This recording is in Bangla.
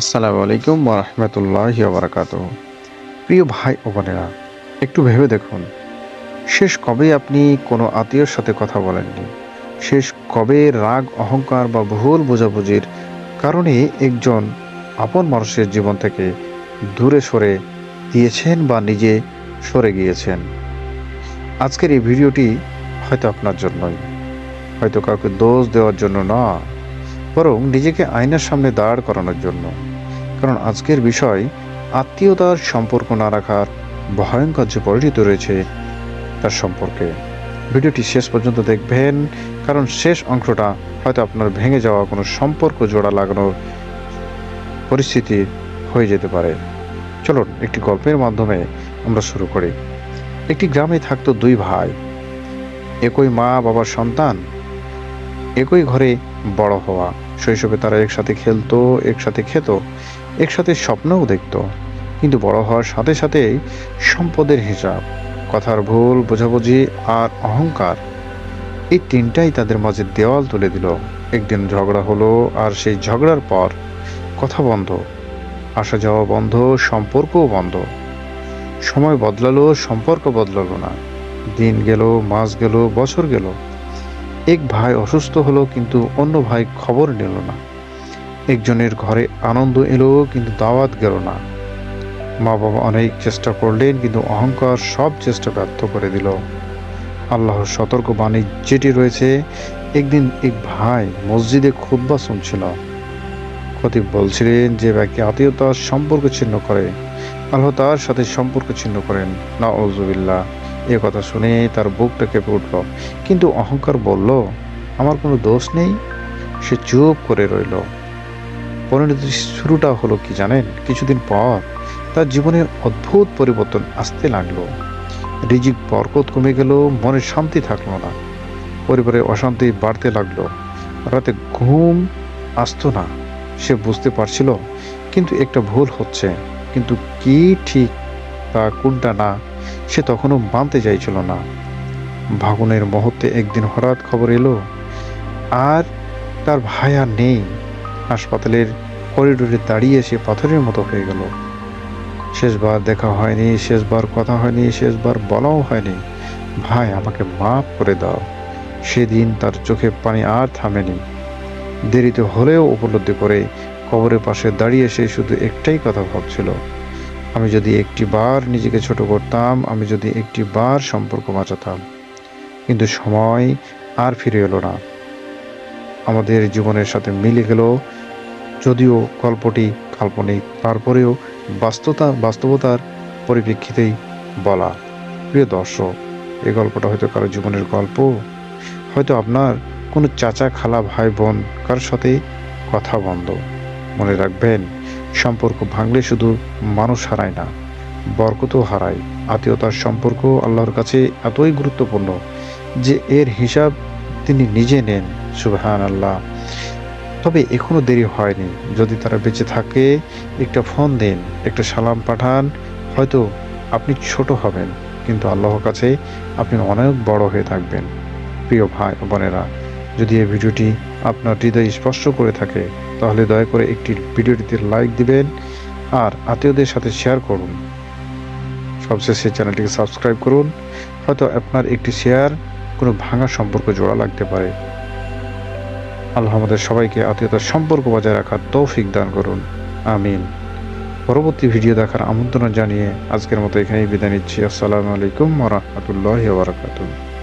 আসসালামু আলাইকুম রহমতুল্লাহ বারাকাত প্রিয় ভাই ও বোনেরা, একটু ভেবে দেখুন, শেষ কবে আপনি কোনো আত্মীয়র সাথে কথা বলেননি? শেষ কবে রাগ, অহংকার বা ভুল বোঝাবুঝির কারণে একজন আপন মানুষের জীবন থেকে দূরে সরে দিয়েছেন বা নিজে সরে গিয়েছেন? আজকের এই ভিডিওটি হয়তো আপনার জন্যই। হয়তো কাউকে দোষ দেওয়ার জন্য না। বরং নিজেকে আয়নার সামনে দাঁড় করানোর জন্য। কারণ আজকের বিষয় আত্মীয়তার সম্পর্ক না রাখার ভয়ঙ্কর যে পরিণতি রয়েছে তার সম্পর্কে। ভিডিওটি শেষ পর্যন্ত দেখবেন, কারণ শেষ অংশটা হয়তো আপনার ভেঙে যাওয়া কোনো সম্পর্ক জোড়া লাগানোর পরিস্থিতি হয়ে যেতে পারে। চলুন একটি গল্পের মাধ্যমে আমরা শুরু করি। একটি গ্রামে থাকতো দুই ভাই। একই মা বাবার সন্তান একই ঘরে বড় হওয়া। শৈশবে তারা একসাথে খেলতো, একসাথে খেত, একসাথে স্বপ্নও দেখত। কিন্তু বড় হওয়ার সাথে সাথে সম্পদের হিসাব, কথার ভুল, বোঝাবুঝি আর অহংকার এই তিনটাই তাদের মাঝে দেওয়াল তুলে দিল। একদিন ঝগড়া হলো আর সেই ঝগড়ার পর কথা বন্ধ, আসা যাওয়া বন্ধ, সম্পর্কও বন্ধ। সময় বদলালো, সম্পর্ক বদলালো না। দিন গেল, মাস গেল, বছর গেল। এক ভাই অসুস্থ হলো, কিন্তু অন্য ভাই খবর নিল না। একজনের ঘরে আনন্দ এলো, কিন্তু দাওয়াত গেল না। মা বাবা অনেক চেষ্টা করলেন, কিন্তু অহংকার সব চেষ্টা ব্যর্থ করে দিল। আল্লাহর সতর্ক বাণী যেটি রয়েছে, একদিন এক ভাই মসজিদে খুদ্া শুনছিল। খতিব বলছিলেন যে ব্যক্তি আত্মীয়তার সম্পর্ক ছিন্ন করে। আল্লাহ তার সাথে সম্পর্ক ছিন্ন করেন। না ওজুবিল্লা এ কথা শুনে তার বুকটা কেঁপে উঠল। কিন্তু অহংকার বলল, আমার কোনো দোষ নেই। সে চুপ করে রইল। পরিণতি শুরুটা হলো কি জানেন? কিছুদিন পর তার জীবনে অদ্ভুত পরিবর্তন আসতে লাগল। রিজিক বরকত কমে গেল, মনে শান্তি থাকল না। পরিবারে অশান্তি বাড়তে লাগল। রাতে ঘুম আসতো না, সে বুঝতে পারছিল, কিন্তু একটা ভুল হচ্ছে। কিন্তু কি ঠিক তা কোনটা না সে তখনও মানতে চাইছিল না। ভাগুনের মুহূর্তে একদিন হঠাৎ খবর এলো, আর তার আর নেই। হাসপাতালের করিডোরে দাঁড়িয়ে সে পাথরের মতো হয়ে গেল। শেষবার দেখা হয়নি, শেষবার কথা হয়নি, শেষবার বলাও হয়নি। ভাই, আমাকে মাফ করে দাও। সেদিন তার চোখে পানি আর থামেনি। দেরিতে হলেও উপলব্ধি করে কবরের পাশে দাঁড়িয়ে সে শুধু একটাই কথা ভাবছিল আমি যদি একটি বার নিজেকে ছোট করতাম, আমি যদি একটি বার সম্পর্ক বাঁচাতাম। কিন্তু সময় আর ফিরে এলো না। আমাদের জীবনের সাথে মিলে গেল, যদিও গল্পটি কাল্পনিক। তারপরেও বাস্তবতা, বাস্তবতার পরিপ্রেক্ষিতেই বলা। প্রিয় দর্শক এই গল্পটা হয়তো কারও জীবনের গল্প। হয়তো আপনার কোনো চাচা, খালা, ভাই, বোন, কারোর সাথে কথা বন্ধ। মনে রাখবেন সম্পর্ক ভাঙলে শুধু মানুষ হারায় না, বরকতও হারায়। আত্মীয়তার সম্পর্ক আল্লাহর কাছে এতই গুরুত্বপূর্ণ যে এর হিসাব তিনি নিজে নেন সুবহান আল্লাহ তবে এখনও দেরি হয়নি। যদি তারা বেঁচে থাকে, একটা ফোন দিন, একটা সালাম পাঠান, হয়তো আপনি ছোট হবেন, কিন্তু আল্লাহর কাছে আপনি অনেক বড় হয়ে থাকবেন। প্রিয় ভাই বোনেরা, যদি এই ভিডিওটি আপনার হৃদয় স্পর্শ করে থাকে, তাহলে দয়া করে একটি ভিডিওটিতে লাইক দিবেন আর আত্মীয়দের সাথে শেয়ার করুন। সবশেষে চ্যানেলটিকে সাবস্ক্রাইব করুন, হয়তো আপনার একটি শেয়ার কোনো ভাঙা সম্পর্ক জোড়া লাগতে পারে। আল্লাহ আমাদের সবাইকে আত্মীয়তার সম্পর্ক বজায় রাখার তৌফিক দান করুন। আমিন। পরবর্তী ভিডিও দেখার আমন্ত্রণ জানিয়ে আজকের মতো এখানেই বিদায় নিচ্ছি। আসসালামু আলাইকুম রহমতুল্লাহ বারাকাতুহ।